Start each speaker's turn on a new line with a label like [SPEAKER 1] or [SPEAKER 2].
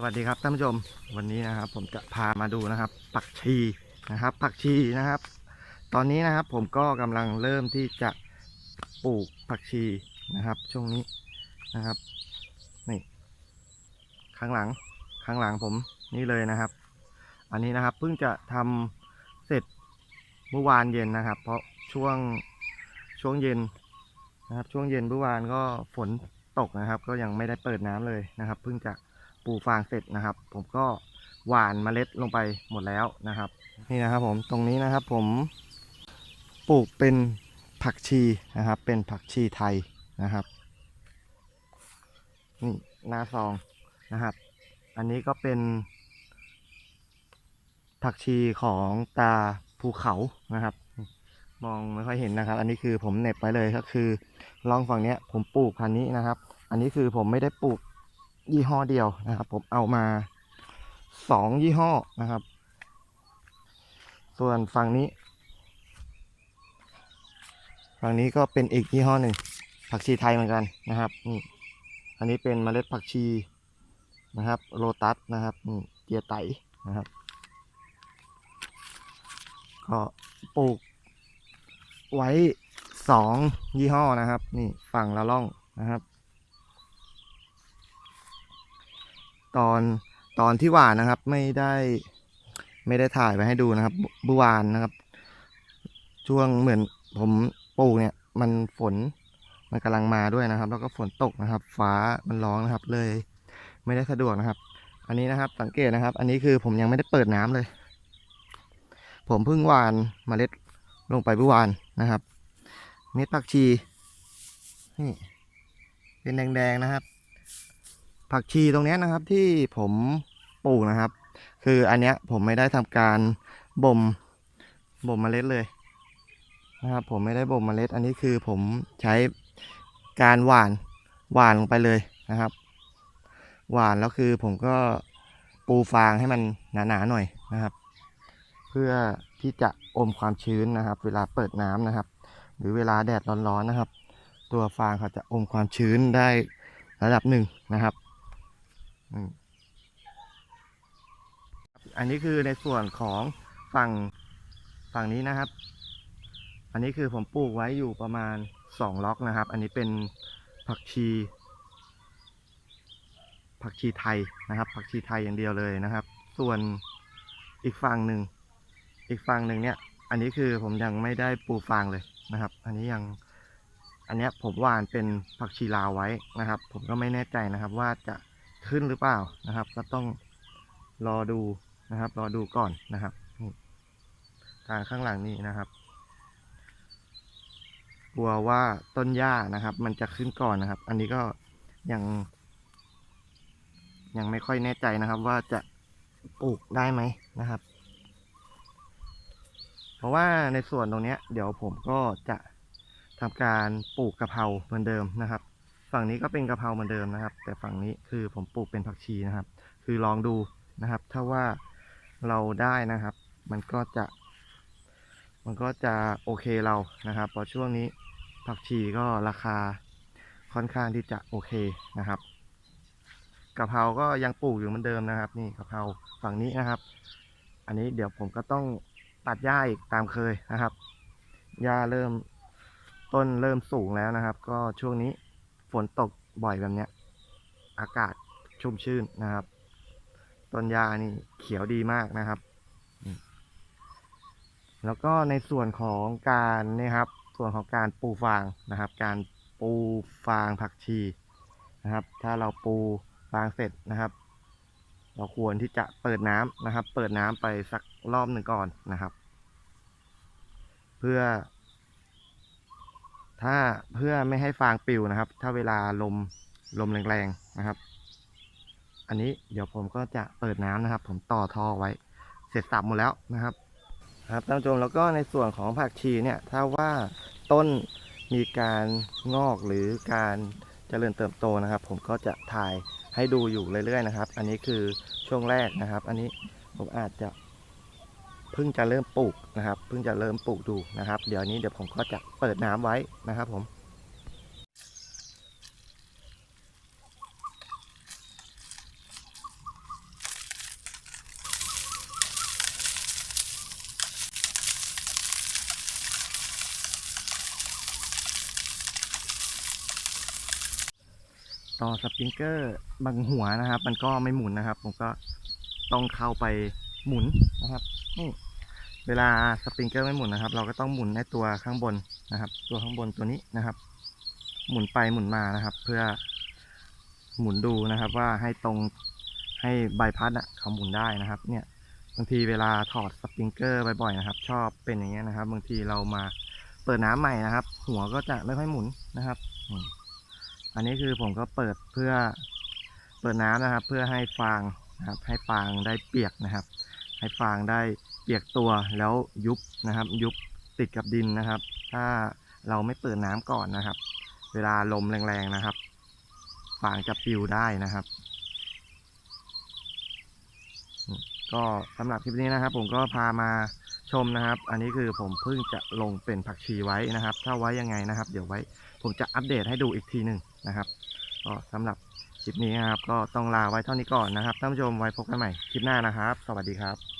[SPEAKER 1] สวัสดีครับท่านผู้ชมวันนี้นะครับ ผมจะพามาดูนะครับ ผักชีนะครับ ผักชีนะครับ ตอนนี้นะครับผมก็กำลังเริ่มที่จะปลูกผักชีนะครับ ช่วงนี้นะครับนี่ข้างหลังข้างหลังผมนี่เลยนะครับ อันนี้นะครับเพิ่งจะทำเสร็จเมื่อวานเย็นนะครับ เพราะช่วงช่วงเย็นนะครับ ช่วงเย็นเมื่อวานก็ฝนตกนะครับ ก็ยังไม่ได้เปิดน้ำเลยนะครับ เพิ่งจะ ปลูกฟางเสร็จนะครับ ผมก็หว่านเมล็ดลงไปหมดแล้วนะครับ นี่นะครับผมตรงนี้นะครับผมปลูกเป็นผักชีนะครับ เป็นผักชีไทยนะครับนี่หน้าซองนะครับ อันนี้ก็เป็น ผักชีของตาภูเขานะครับ มองไม่ค่อยเห็นนะครับ อันนี้คือผมเน็บไปเลยก็คือลองฝั่งนี้ผมปลูกพันนี้นะครับ อันนี้คือผมไม่ได้ปลูก ยี่ห้อเดียวนะครับ ผมเอามาสองยี่ห้อนะครับ ส่วนฝั่งนี้ ฝั่งนี้ก็เป็นอีกยี่ห้อหนึ่งผักชีไทยเหมือนกันนะครับนี่อันนี้เป็นเมล็ดผักชีนะครับโลตัสนะครับนี่เกียร์ไตนะครับก็ปลูกไว้สองยี่ห้อนะครับ นี่ฝั่งละล่องนะครับ ตอนตอนที่หวานนะครับ ไม่ได้ไม่ได้ถ่ายไปให้ดูนะครับเมื่อวานนะครับ ช่วงเหมือนผมปลูกเนี่ย มันฝนมันกำลังมาด้วยนะครับ แล้วก็ฝนตกนะครับ ฟ้ามันร้องนะครับ เลย ไม่ได้สะดวกนะครับ อันนี้นะครับ สังเกตนะครับ อันนี้คือผมยังไม่ได้เปิดน้ำเลย ผมเพิ่งหวานเมล็ดลงไปเมื่อวานนะครับ เม็ดผักชีนี่เป็นแดงๆนะครับ ผักชีตรงนี้นะครับที่ผมปลูกนะครับ คืออันเนี้ยผมไม่ได้ทำการบ่มบ่มเมล็ดเลยนะครับ ผมไม่ได้บ่มเมล็ด อันนี้คือผมใช้การหว่านหว่านลงไปเลยนะครับ หว่านแล้วคือผมก็ปูฟางให้มันหนาๆหน่อยนะครับ เพื่อที่จะอมความชื้นนะครับ เวลาเปิดน้ำนะครับ หรือเวลาแดดร้อนๆนะครับ ตัวฟางเขาจะอมความชื้นได้ระดับหนึ่งนะครับ อันนี้คือในส่วนของฝั่งฝั่งนี้นะครับ อันนี้คือผมปลูกไว้อยู่ประมาณสองล็อกนะครับ อันนี้เป็นผักชี ผักชีไทยนะครับ ผักชีไทยอย่างเดียวเลยนะครับ ส่วนอีกฝั่งหนึ่งอีกฝั่งหนึ่งเนี่ย อันนี้คือผมยังไม่ได้ปลูกฟางเลยนะครับ อันนี้ยังอันนี้ผมหว่านเป็นผักชีลาวไว้นะครับ ผมก็ไม่แน่ใจนะครับว่าจะ ขึ้นหรือเปล่านะครับ ก็ต้องรอดูนะครับ รอดูก่อนนะครับทางข้างหลังนี้นะครับกลัวว่าต้นหญ้านะครับ มันจะขึ้นก่อนนะครับ อันนี้ก็ยัง ยังไม่ค่อยแน่ใจนะครับ ว่าจะปลูกได้ไหมนะครับ เพราะว่าในส่วนตรงนี้เดี๋ยวผมก็จะทำการปลูกกะเพราเหมือนเดิมนะครับ ฝั่งนี้ก็เป็นกะเพราเหมือนเดิมนะครับ แต่ฝั่งนี้คือผมปลูกเป็นผักชีนะครับ คือลองดูนะครับ ถ้าว่าเราได้นะครับ มันก็จะ มันก็จะโอเคเรานะครับเพราะช่วงนี้ผักชีก็ราคาค่อนข้างที่จะโอเคนะครับกะเพราก็ยังปลูกอยู่เหมือนเดิมนะครับ นี่กะเพราฝั่งนี้นะครับ อันนี้เดี๋ยวผมก็ต้องตัดหญ้าอีกตามเคยนะครับหญ้าเริ่มต้นเริ่มสูงแล้วนะครับ ก็ช่วงนี้ ฝนตกบ่อยแบบเนี้ย อากาศชุ่มชื่นนะครับ ต้นยานี่เขียวดีมากนะครับ แล้วก็ในส่วนของการนี่ครับ ส่วนของการปูฟางนะครับ การปูฟางผักชีนะครับ ถ้าเราปูฟางเสร็จนะครับ เราควรที่จะเปิดน้ำนะครับ เปิดน้ำไปสักรอบหนึ่งก่อนนะครับ เพื่อ ถ้าเพื่อไม่ให้ฟางปลิวนะครับ ถ้าเวลาลมลมแรงๆนะครับ อันนี้เดี๋ยวผมก็จะเปิดน้ำนะครับ ผมต่อท่อไว้ เสร็จสับหมดแล้วนะครับ ครับท่านผู้ชมแล้วก็ในส่วนของผักชีเนี่ย ถ้าว่าต้นมีการงอกหรือการเจริญเติบโตนะครับ ผมก็จะถ่ายให้ดูอยู่เรื่อยๆนะครับ อันนี้คือช่วงแรกนะครับ อันนี้ผมอาจจะ เพิ่งจะเริ่มปลูกนะครับ เพิ่งจะเริ่มปลูกดูนะครับ เดี๋ยวนี้เดี๋ยวผมก็จะเปิดน้ำไว้นะครับผมต่อสปริงเกอร์บางหัวนะครับ มันก็ไม่หมุนนะครับ ผมก็ต้องเข้าไปหมุนนะครับ เวลาสปริงเกอร์ไม่หมุนนะครับ เราก็ต้องหมุนในตัวข้างบนนะครับ ตัวข้างบนตัวนี้นะครับ หมุนไปหมุนมานะครับ เพื่อหมุนดูนะครับ ว่าให้ตรงให้ใบพัดอะเขาหมุนได้นะครับ เนี่ยบางทีเวลาถอดสปริงเกอร์บ่อยๆนะครับ ชอบเป็นอย่างเงี้ยนะครับ บางทีเรามาเปิดน้ำใหม่นะครับ หัวก็จะไม่ค่อยหมุนนะครับอันนี้คือผมก็เปิดเพื่อเปิดน้ำนะครับ เพื่อให้ฟางนะครับ ให้ฟางได้เปียกนะครับ ให้ฟางได้ เปียกตัวแล้วยุบนะครับ ยุบติดกับดินนะครับ ถ้าเราไม่เปิดน้ำก่อนนะครับ เวลาลมแรงๆนะครับฟางจะปิวได้นะครับ ก็สำหรับคลิปนี้นะครับ ผมก็พามาชมนะครับ อันนี้คือผมเพิ่งจะลงเป็นผักชีไว้นะครับ ถ้าไว้ยังไงนะครับ เดี๋ยวไว้ ผมจะอัปเดตให้ดูอีกทีหนึ่งนะครับก็สำหรับคลิปนี้นะครับ ก็ต้องลาไว้เท่านี้ก่อนนะครับท่านผู้ชมไว้พบกันใหม่คลิปหน้านะครับ สวัสดีครับ